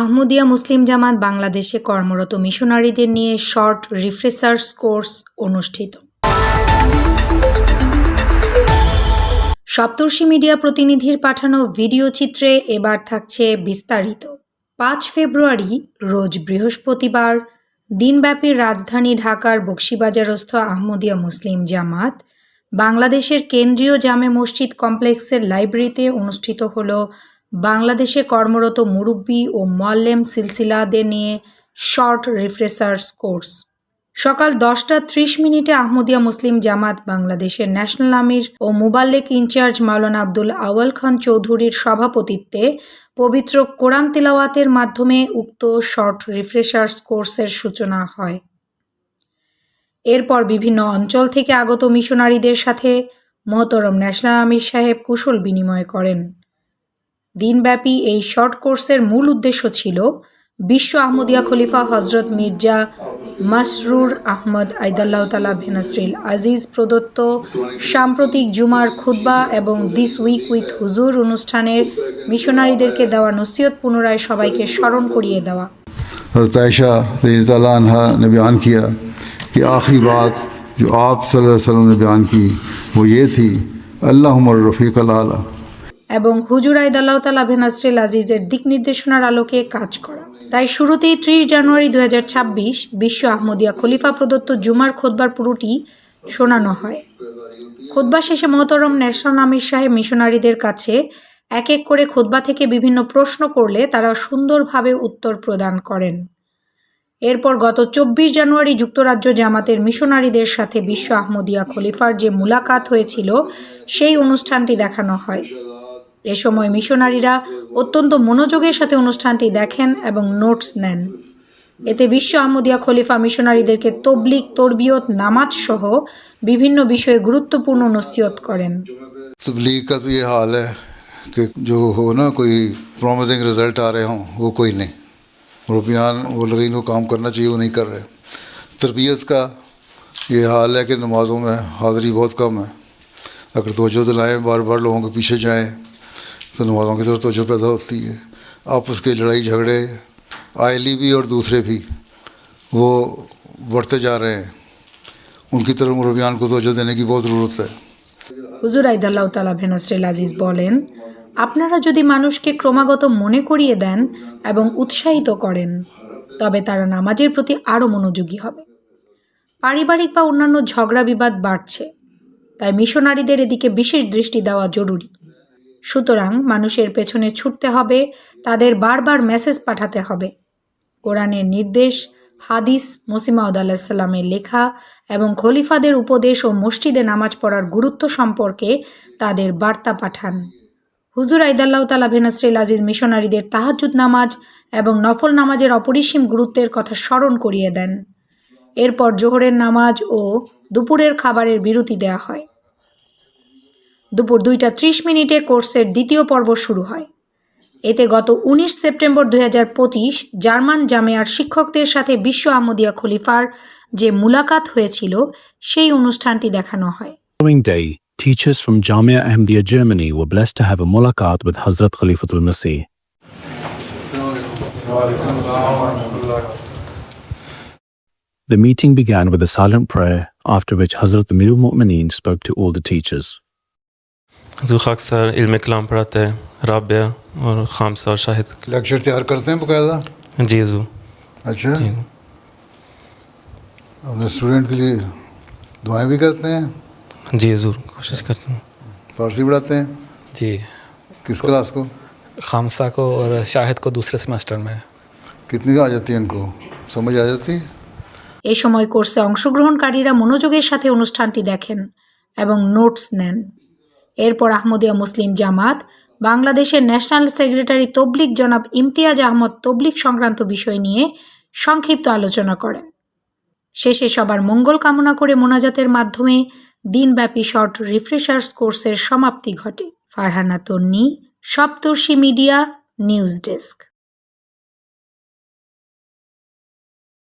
আহমদিয়া মুসলিম জামাত বাংলাদেশে কর্মরত মিশনারিদের নিয়ে শর্ট রিফ্রেশার্স কোর্স অনুষ্ঠিত। সপ্তর্ষি মিডিয়া প্রতিনিধির পাঠানো ভিডিও চিত্রে এবার থাকছে বিস্তারিত। পাঁচ ফেব্রুয়ারি, রোজ বৃহস্পতিবার, দিনব্যাপী রাজধানী ঢাকার বক্সিবাজারস্থ আহমদিয়া মুসলিম জামাত, বাংলাদেশের কেন্দ্রীয় জামে মসজিদ কমপ্লেক্সের লাইব্রেরিতে অনুষ্ঠিত হল বাংলাদেশে কর্মরত মুরব্বী ও মোয়াল্লেম সিলসিলাদের নিয়ে শর্ট রিফ্রেশার্স কোর্স। সকাল দশটা ত্রিশ মিনিটে আহমদিয়া মুসলিম জামাত বাংলাদেশের ন্যাশনাল আমির ও মুবাল্লেক ইনচার্জ মাওলানা আব্দুল আওয়াল খান চৌধুরীর সভাপতিত্বে পবিত্র কোরআন তিলাওয়াতের মাধ্যমে উক্ত শর্ট রিফ্রেশার্স কোর্সের সূচনা হয়। এরপর বিভিন্ন অঞ্চল থেকে আগত মিশনারিদের সাথে মহতরম ন্যাশনাল আমির সাহেব কুশল বিনিময় করেন। দিনব্যাপী এই শর্ট কোর্সের মূল উদ্দেশ্য ছিল বিশ্ব আহমদিয়া খলিফা হজরত মির্জা মাসরুর আহমদ আইদাল্লাহ তালা ভেনাস্ট্রিল আজিজ প্রদত্ত সাম্প্রতিক জুমার খুতবা এবং দিস উইক উইথ হুজুর অনুষ্ঠানের মিশনারিদেরকে দেওয়া নসিহত পুনরায় সবাইকে স্মরণ করিয়ে দেওয়া हज़रत आयशा रज़ी ताला अन्हा ने बयान किया कि आखिरी बात जो आप सल्लल्लाहु अलैहि वसल्लम ने बयान की वो ये थी अल्लाह रफ़ीक आला এবং হুজুর আইদাল্লাহ তালা ভেনাস্ট্রিল আজিজের দিক নির্দেশনার আলোকে কাজ করা। তাই শুরুতেই ত্রিশ জানুয়ারি দু বিশ্ব আহমদিয়া খলিফা প্রদত্ত জুমার খোদবার পুরোটি শোনানো হয়। খোদবা শেষে মহতরম ন্যাশনাল আমির সাহেব মিশনারিদের কাছে এক এক করে খোদবা থেকে বিভিন্ন প্রশ্ন করলে তারা সুন্দরভাবে উত্তর প্রদান করেন। এরপর গত চব্বিশ জানুয়ারি যুক্তরাজ্য জামাতের মিশনারিদের সাথে বিশ্ব আহমদিয়া খলিফার যে মুলাকাত হয়েছিল, সেই অনুষ্ঠানটি দেখানো হয়। এ সময় মিশনারিরা অত্যন্ত মনোযোগের সাথে অনুষ্ঠানটি দেখেন এবং নোটস নেন এতে বিশ্ব আহমদিয়া খলিফা মিশনারিদেরকে তবলিক তরবিয়ত নামাজ সহ বিভিন্ন বিষয়ে গুরুত্বপূর্ণ নসিহত করেন तबलीग का तो ये हाल है कि जो हो ना कोई प्रॉमिसिंग रिजल्ट आ रहे हों वो कोई नहीं रुपयान वो लोग इनको काम करना चाहिए वो नहीं कर रहे तरबियत का ये हाल है कि नमाज़ों में हाज़िरी बहुत कम है अगर तोजो दिलाएँ बार बार लोगों के पीछे जाएँ तो नमाज़ों की तरफ तोजो पैदा होती है आपस की लड़ाई झगड़े आयली भी और दूसरे भी वो बढ़ते जा रहे हैं उनकी तरफ मुरबियान को तोजो देने की बहुत ज़रूरत है হুজুর আইদাল্লাহ তালা ভেনাস্ট্রেল আজিজ বলেন আপনারা যদি মানুষকে ক্রমাগত মনে করিয়ে দেন এবং উৎসাহিত করেন তবে তারা নামাজের প্রতি আরও মনোযোগী হবে পারিবারিক বা অন্যান্য ঝগড়া বিবাদ বাড়ছে তাই মিশনারিদের এদিকে বিশেষ দৃষ্টি দেওয়া জরুরি সুতরাং মানুষের পেছনে ছুটতে হবে, তাদের বারবার মেসেজ পাঠাতে হবে। কোরআনের নির্দেশ, হাদিস, মুসিমাউদ আলাহিসাল্লামের লেখা এবং খলিফাদের উপদেশ ও মসজিদে নামাজ পড়ার গুরুত্ব সম্পর্কে তাদের বার্তা পাঠান। হুজুর আইদাল্লাহ তালা ভেনাশ্রীল আজিজ মিশনারিদের তাহাজুদ নামাজ এবং নফল নামাজের অপরিসীম গুরুত্বের কথা স্মরণ করিয়ে দেন। এরপর জোহরের নামাজ ও দুপুরের খাবারের বিরতি দেওয়া হয়। দুপুর দুইটা ত্রিশ মিনিটে কোর্সের দ্বিতীয় পর্ব শুরু হয় এতে গত উনিশ সেপ্টেম্বর দুই জার্মান জামেয়ার শিক্ষকদের সাথে বিশ্ব আহমদিয়া খলিফার যে মুলাকাত হয়েছিল সেই অনুষ্ঠানটি দেখানো হয় teachers from Jamia Ahmadiyya Germany were blessed to have a mulaqat with Hazrat Khalifatul Masih. The meeting began with a silent prayer, after which Hazrat Amir al-Mu'mineen spoke to all the teachers. जो अक्सर इल्म कलाम पढ़ाते हैं राबिया और खामसा और Shahid lecture तैयार करते हैं बाकायदा जी जू अच्छा अपने स्टूडेंट के लिए दुआएं भी करते हैं जी जरूर कोशिश करता हूँ फारसी पढ़ाते हैं जी किस क्लास को खामसा को और शाहिद को दूसरे सेमेस्टर में कितनी आ जाती है इनको समझ आ जाती है এ সময় কোর্সে অংশগ্রহণকারীরা মনোযোগের সাথে অনুষ্ঠানটি দেখেন এবং নোটস নেন এরপর আহমদিয়া মুসলিম জামাত, বাংলাদেশের ন্যাশনাল সেক্রেটারি তবলিক জনাব ইমতিয়াজ আহমদ তবলিক সংক্রান্ত বিষয় নিয়ে সংক্ষিপ্ত আলোচনা করেন। শেষে সবার মঙ্গল কামনা করে মোনাজাতের মাধ্যমে দিনব্যাপী শর্ট রিফ্রেশার্স কোর্সের সমাপ্তি ঘটে। Farhana Tonni, Saptarshi media, news desk.